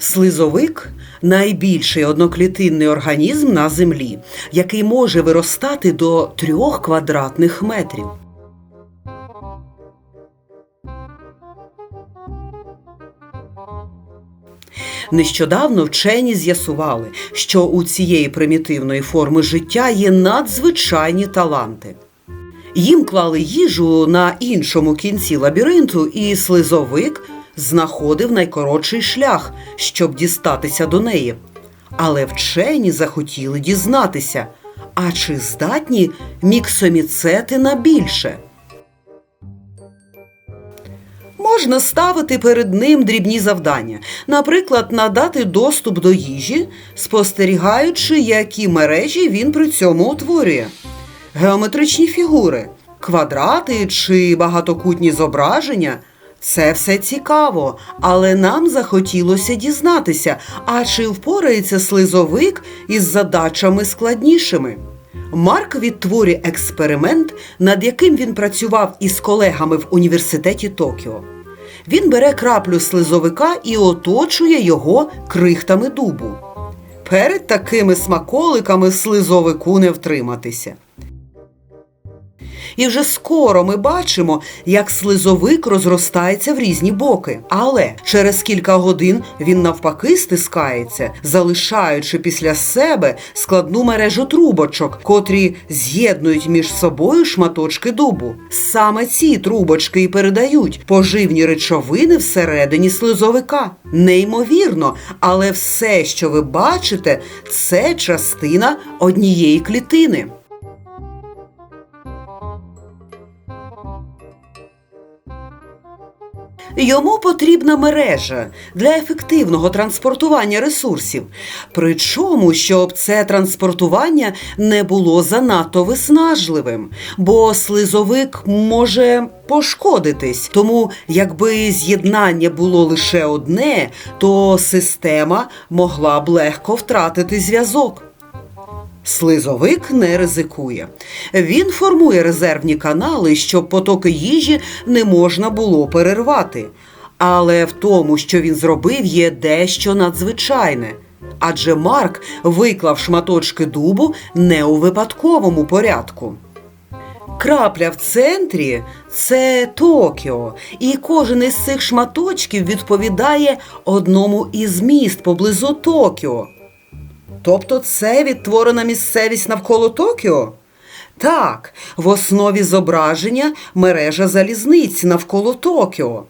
Слизовик найбільший одноклітинний організм на землі, який може виростати до трьох квадратних метрів. Нещодавно вчені з'ясували, що у цієї примітивної форми життя є надзвичайні таланти. Їм клали їжу на іншому кінці лабіринту, і слизовик знаходив найкоротший шлях, щоб дістатися до неї. Але вчені захотіли дізнатися, а чи здатні міксоміцети на більше? Можна ставити перед ним дрібні завдання, наприклад, надати доступ до їжі, спостерігаючи, які мережі він при цьому утворює. Геометричні фігури, квадрати чи багатокутні зображення це все цікаво, але нам захотілося дізнатися, а чи впорається слизовик із задачами складнішими. Марк відтворює експеримент, над яким він працював із колегами в університеті Токіо. Він бере краплю слизовика і оточує його крихтами дубу. Перед такими смаколиками слизовику не втриматися. І вже скоро ми бачимо, як слизовик розростається в різні боки. Але через кілька годин він навпаки стискається, залишаючи після себе складну мережу трубочок, котрі з'єднують між собою шматочки дубу. Саме ці трубочки і передають поживні речовини всередині слизовика. Неймовірно, але все, що ви бачите, це частина однієї клітини. Йому потрібна мережа для ефективного транспортування ресурсів. Причому, щоб це транспортування не було занадто виснажливим, бо слизовик може пошкодитись. Тому, якби з'єднання було лише одне, то система могла б легко втратити зв'язок. Слизовик не ризикує. Він формує резервні канали, щоб потоки їжі не можна було перервати. Але в тому, що він зробив, є дещо надзвичайне. Адже Марк виклав шматочки дубу не у випадковому порядку. Крапля в центрі це Токіо, і кожен із цих шматочків відповідає одному із міст поблизу Токіо. Тобто це відтворена місцевість навколо Токіо? Так, в основі зображення мережа залізниць навколо Токіо.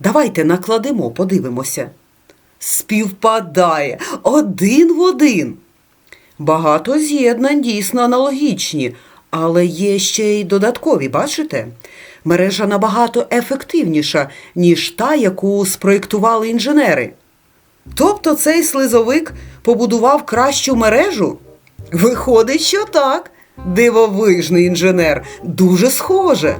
Давайте накладемо, подивимося. Співпадає один в один. Багато з'єднань дійсно аналогічні, але є ще й додаткові, бачите? Мережа набагато ефективніша, ніж та, яку спроєктували інженери. Тобто цей слизовик побудував кращу мережу? Виходить, що так. Дивовижний інженер, дуже схоже.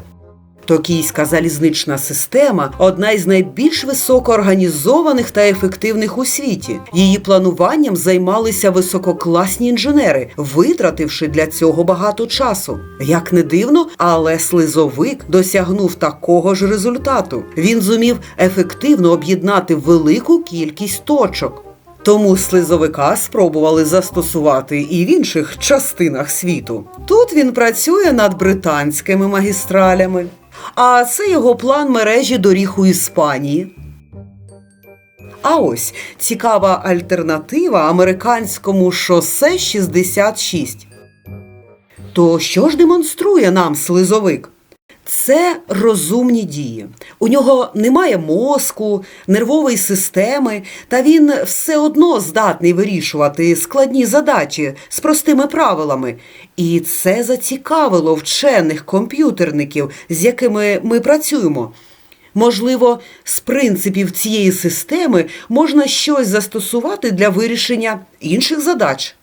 Токійська залізнична система одна із найбільш високоорганізованих та ефективних у світі. Її плануванням займалися висококласні інженери, витративши для цього багато часу. Як не дивно, але слизовик досягнув такого ж результату. Він зумів ефективно об'єднати велику кількість точок. Тому слизовика спробували застосувати і в інших частинах світу. Тут він працює над британськими магістралями. А це його план мережі доріг у Іспанії. А ось цікава альтернатива американському шосе 66. То що ж демонструє нам слизовик? Це розумні дії. У нього немає мозку, нервової системи, та він все одно здатний вирішувати складні задачі з простими правилами. І це зацікавило вчених комп'ютерників, з якими ми працюємо. Можливо, з принципів цієї системи можна щось застосувати для вирішення інших задач.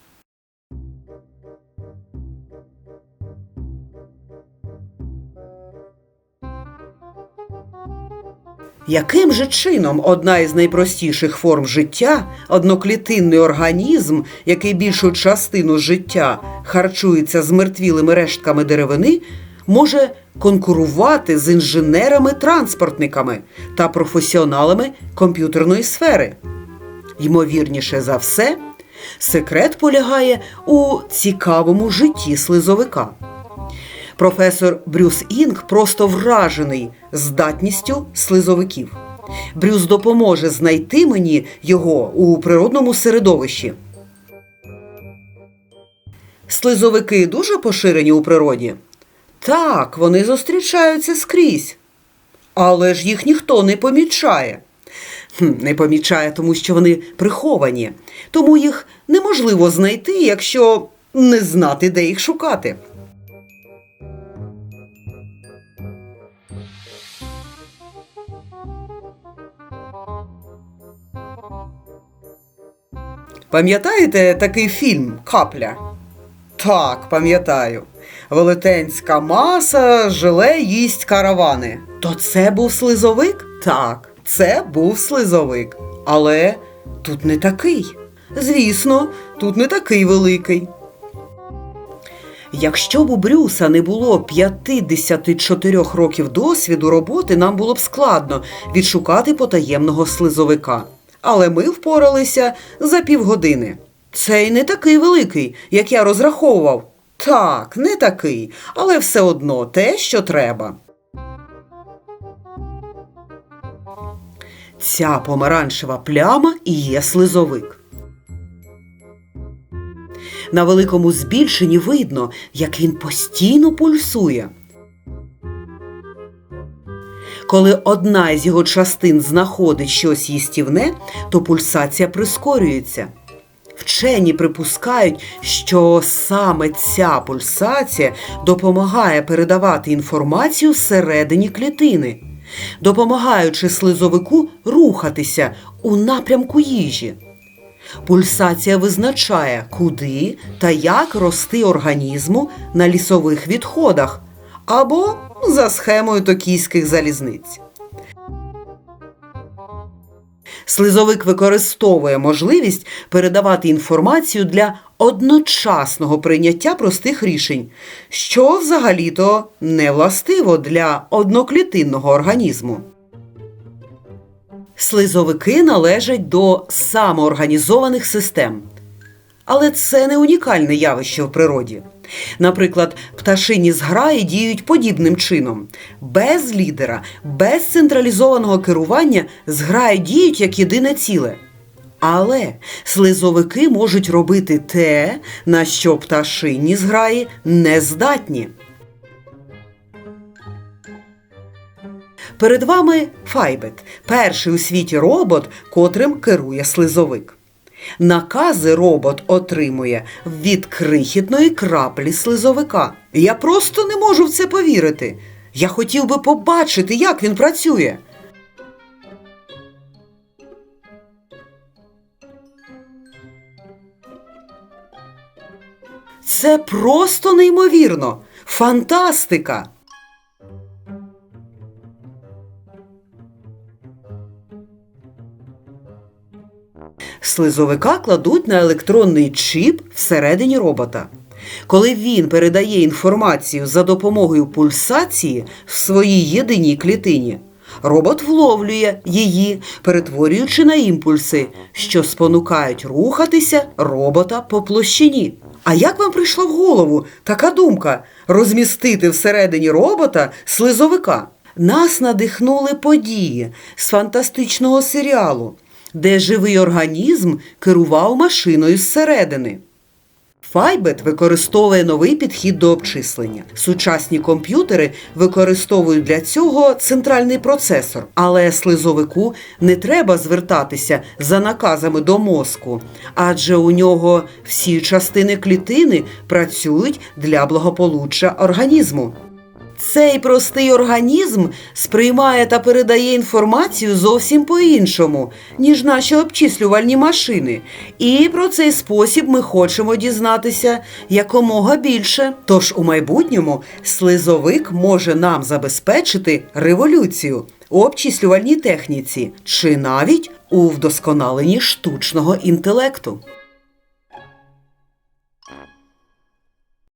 Яким же чином одна із найпростіших форм життя, одноклітинний організм, який більшу частину життя харчується змертвілими рештками деревини, може конкурувати з інженерами-транспортниками та професіоналами комп'ютерної сфери? Ймовірніше за все, секрет полягає у цікавому житті слизовика. Професор Брюс Інг просто вражений здатністю слизовиків. Брюс допоможе знайти мені його у природному середовищі. Слизовики дуже поширені у природі? Так, вони зустрічаються скрізь. Але ж їх ніхто не помічає. Не помічає, тому що вони приховані. Тому їх неможливо знайти, якщо не знати, де їх шукати. Пам'ятаєте такий фільм Капля? Так, пам'ятаю. Велетенська маса жиле їсть каравани. То це був слизовик? Так, це був слизовик. Але тут не такий. Звісно, тут не такий великий. Якщо б у Брюса не було 54 років досвіду роботи, нам було б складно відшукати потаємного слизовика. Але ми впоралися за півгодини. Цей не такий великий, як я розраховував. Так, не такий, але все одно те, що треба. Ця помаранчева пляма і є слизовик. На великому збільшенні видно, як він постійно пульсує. Коли одна із його частин знаходить щось їстівне, то пульсація прискорюється. Вчені припускають, що саме ця пульсація допомагає передавати інформацію всередині клітини, допомагаючи слизовику рухатися у напрямку їжі. Пульсація визначає, куди та як рости організму на лісових відходах або за схемою токійських залізниць. Слизовик використовує можливість передавати інформацію для одночасного прийняття простих рішень, що взагалі-то не властиво для одноклітинного організму. Слизовики належать до самоорганізованих систем. Але це не унікальне явище в природі. Наприклад, пташині зграї діють подібним чином. Без лідера, без централізованого керування зграї діють як єдине ціле. Але слизовики можуть робити те, на що пташині зграї не здатні. Перед вами Файбет, перший у світі робот, котрим керує слизовик. Накази робот отримує від крихітної краплі слизовика. Я просто не можу в це повірити. Я хотів би побачити, як він працює. Це просто неймовірно. Фантастика! Слизовика кладуть на електронний чіп всередині робота. Коли він передає інформацію за допомогою пульсації в своїй єдиній клітині, робот вловлює її, перетворюючи на імпульси, що спонукають рухатися робота по площині. А як вам прийшла в голову така думка розмістити всередині робота слизовика? Нас надихнули події з фантастичного серіалу де живий організм керував машиною зсередини. Файбет використовує новий підхід до обчислення. Сучасні комп'ютери використовують для цього центральний процесор, але слизовику не треба звертатися за наказами до мозку, адже у нього всі частини клітини працюють для благополуччя організму. Цей простий організм сприймає та передає інформацію зовсім по-іншому, ніж наші обчислювальні машини. І про цей спосіб ми хочемо дізнатися якомога більше. Тож у майбутньому слизовик може нам забезпечити революцію у обчислювальній техніці чи навіть у вдосконаленні штучного інтелекту.